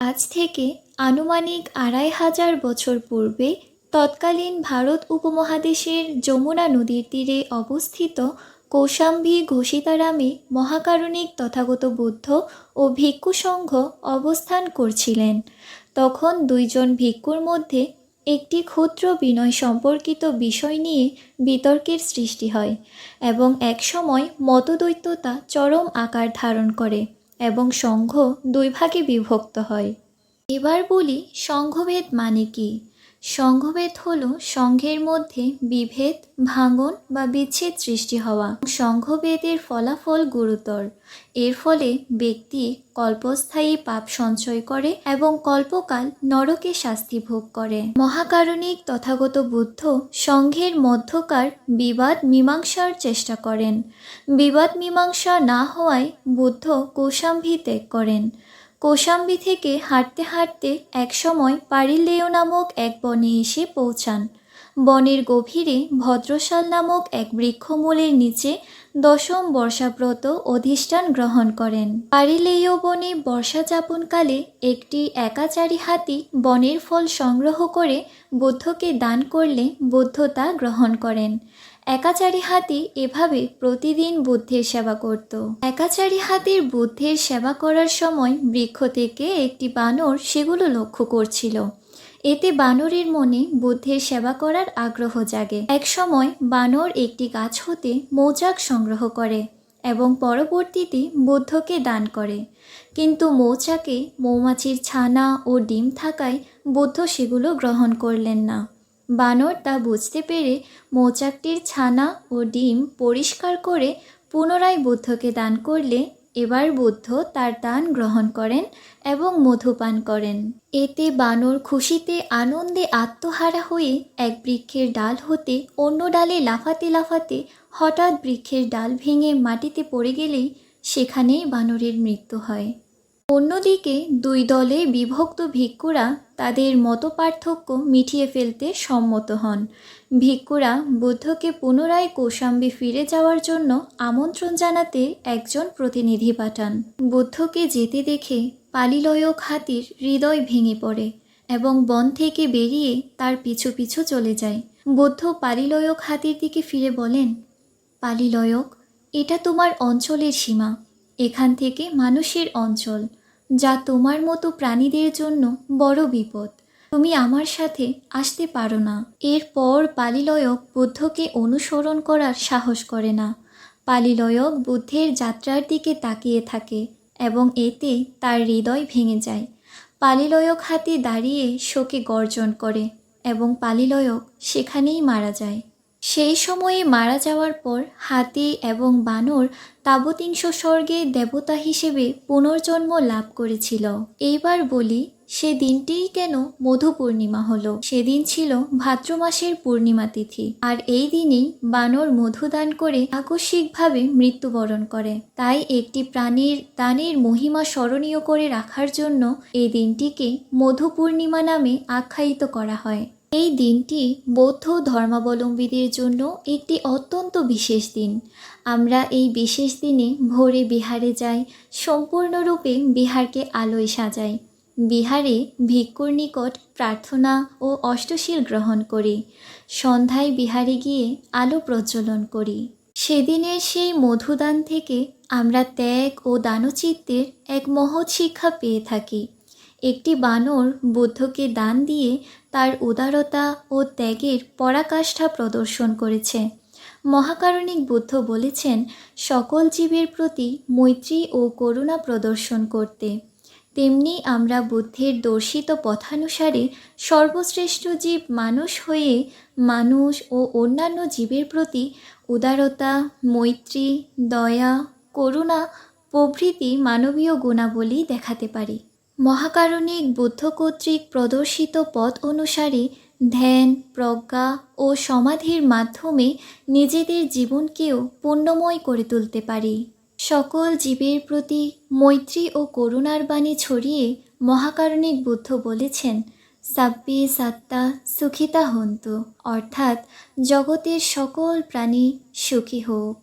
আজ থেকে আনুমানিক আড়াই হাজার বছর পূর্বে তৎকালীন ভারত উপমহাদেশের যমুনা নদীর তীরে অবস্থিত কৌশাম্বী ঘোষিতারামে মহাকারণিক তথাগত বুদ্ধ ও ভিক্ষু সংঘ অবস্থান করছিলেন। তখন দুইজন ভিক্ষুর মধ্যে একটি ক্ষুদ্র বিনয় সম্পর্কিত বিষয় নিয়ে বিতর্কের সৃষ্টি হয় এবং একসময় মতদৈত্যতা চরম আকার ধারণ করে। এবং সংঘ দুই ভাগে বিভক্ত হয়। এবার বলি সংঘভেদ মানে কি? সংঘভেদ হল সংঘের মধ্যে বিভেদ, ভাঙন বা বিচ্ছেদ সৃষ্টি হওয়া। সংঘভেদের ফলাফল গুরুতর। এর ফলে ব্যক্তি কল্পস্থায়ী পাপ সঞ্চয় করে এবং কল্পকাল নরকে শাস্তি ভোগ করে। মহাকারণিক তথাগত বুদ্ধ সংঘের মধ্যকার বিবাদ মীমাংসার চেষ্টা করেন। বিবাদ মীমাংসা না হওয়ায় বুদ্ধ কৌশাম্বী ত্যাগ করেন। কৌশাম্বী থেকে হাঁটতে হাঁটতে একসময় পারিলেয় নামক এক বনে এসে পৌঁছান। বনের গভীরে ভদ্রশাল নামক এক বৃক্ষমূলের নিচে দশম বর্ষাব্রত অধিষ্ঠান গ্রহণ করেন। পারিলেয় বনে বর্ষা যাপনকালে একটি একাচারী হাতি বনের ফল সংগ্রহ করে বুদ্ধকে দান করলে বুদ্ধ তা গ্রহণ করেন। একাচারী হাতি এভাবে প্রতিদিন বুদ্ধের সেবা করত। একাচারী হাতির বুদ্ধের সেবা করার সময় বৃক্ষ থেকে একটি বানর সেগুলো লক্ষ্য করছিল। এতে বানরের মনে বুদ্ধের সেবা করার আগ্রহ জাগে। এক সময় বানর একটি গাছ হতে মৌচাক সংগ্রহ করে এবং পরবর্তীতে বুদ্ধকে দান করে। কিন্তু মৌচাকে মৌমাছির ছানা ও ডিম থাকায় বুদ্ধ সেগুলো গ্রহণ করলেন না। বানর তা বুঝতে পেরে মৌচাকটির ছানা ও ডিম পরিষ্কার করে পুনরায় বুদ্ধকে দান করলে এবার বুদ্ধ তার দান গ্রহণ করেন এবং মধু পান করেন। এতে বানর খুশিতে আনন্দে আত্মহারা হয়ে এক বৃক্ষের ডাল হতে অন্য ডালে লাফাতে লাফাতে হঠাৎ বৃক্ষের ডাল ভেঙে মাটিতে পড়ে গেলেই সেখানেই বানরের মৃত্যু হয়। অন্যদিকে দুই দলে বিভক্ত ভিক্ষুরা তাদের মতপার্থক্য মিটিয়ে ফেলতে সম্মত হন। ভিক্ষুরা বুদ্ধকে পুনরায় কৌশাম্বী ফিরে যাওয়ার জন্য আমন্ত্রণ জানাতে একজন প্রতিনিধি পাঠান। বুদ্ধকে যেতে দেখে পালিলয়ক হাতির হৃদয় ভেঙে পড়ে এবং বন থেকে বেরিয়ে তার পিছু পিছু চলে যায়। বুদ্ধ পালিলয়ক হাতির দিকে ফিরে বলেন, পালিলয়ক, এটা তোমার অঞ্চলের সীমা। এখান থেকে মানুষের অঞ্চল। যা তোমার মতো প্রাণীদের জন্য বড় বিপদ। তুমি আমার সাথে আসতে পারো না। এরপর পালিলয়ক বুদ্ধকে অনুসরণ করার সাহস করে না। পালিলয়ক বুদ্ধের যাত্রার দিকে তাকিয়ে থাকে এবং এতে তার হৃদয় ভেঙে যায়। পালিলয়ক হাতি দাঁড়িয়ে শোকে গর্জন করে এবং পালিলয়ক সেখানেই মারা যায়। সেই সময়ে মারা যাওয়ার পর হাতি এবং বানর তাবতিংশ স্বর্গে দেবতা হিসেবে পুনর্জন্ম লাভ করেছিল। এইবার বলি, সে দিনটিই কেন মধু পূর্ণিমা হলো? সেদিন ছিল ভাদ্র মাসের পূর্ণিমা তিথি। আর এই দিনেই বানর মধু দান করে আকস্মিকভাবে মৃত্যুবরণ করে। তাই একটি প্রাণীর দানের মহিমা স্মরণীয় করে রাখার জন্য এই দিনটিকে মধু পূর্ণিমা নামে আখ্যায়িত করা হয়। এই দিনটি বৌদ্ধ ধর্মাবলম্বীদের জন্য একটি অত্যন্ত বিশেষ দিন। আমরা এই বিশেষ দিনে ভোরে বিহারে যাই, সম্পূর্ণরূপে বিহারকে আলোয় সাজাই। বিহারে ভিক্ষুর নিকট প্রার্থনা ও অষ্টশীল গ্রহণ করি। সন্ধ্যায় বিহারে গিয়ে আলো প্রজ্বলন করি। সেদিনের সেই মধুদান থেকে আমরা ত্যাগ ও দানচিত্তের এক মহৎ শিক্ষা পেয়ে থাকি। একটি বানর বুদ্ধকে দান দিয়ে তার উদারতা ও ত্যাগের পরাকাষ্ঠা প্রদর্শন করেছে। মহাকারণিক বুদ্ধ বলেছেন, সকল জীবের প্রতি মৈত্রী ও করুণা প্রদর্শন করতে। তেমনি আমরা বুদ্ধের দর্শিত পথানুসারে সর্বশ্রেষ্ঠ জীব মানুষ হয়ে মানুষ ও অন্যান্য জীবের প্রতি উদারতা, মৈত্রী, দয়া, করুণা প্রভৃতি মানবীয় গুণাবলী দেখাতে পারি। মহাকারণিক বুদ্ধ কর্তৃক প্রদর্শিত পথ অনুসারে ধ্যান, প্রজ্ঞা ও সমাধির মাধ্যমে নিজেদের জীবনকেও পুণ্যময় করে তুলতে পারি। সকল জীবের প্রতি মৈত্রী ও করুণার বাণী ছড়িয়ে মহাকারণিক বুদ্ধ বলেছেন, সাব্বি সাত্তা সুখিতা হন্তু। অর্থাৎ, জগতের সকল প্রাণী সুখী হোক।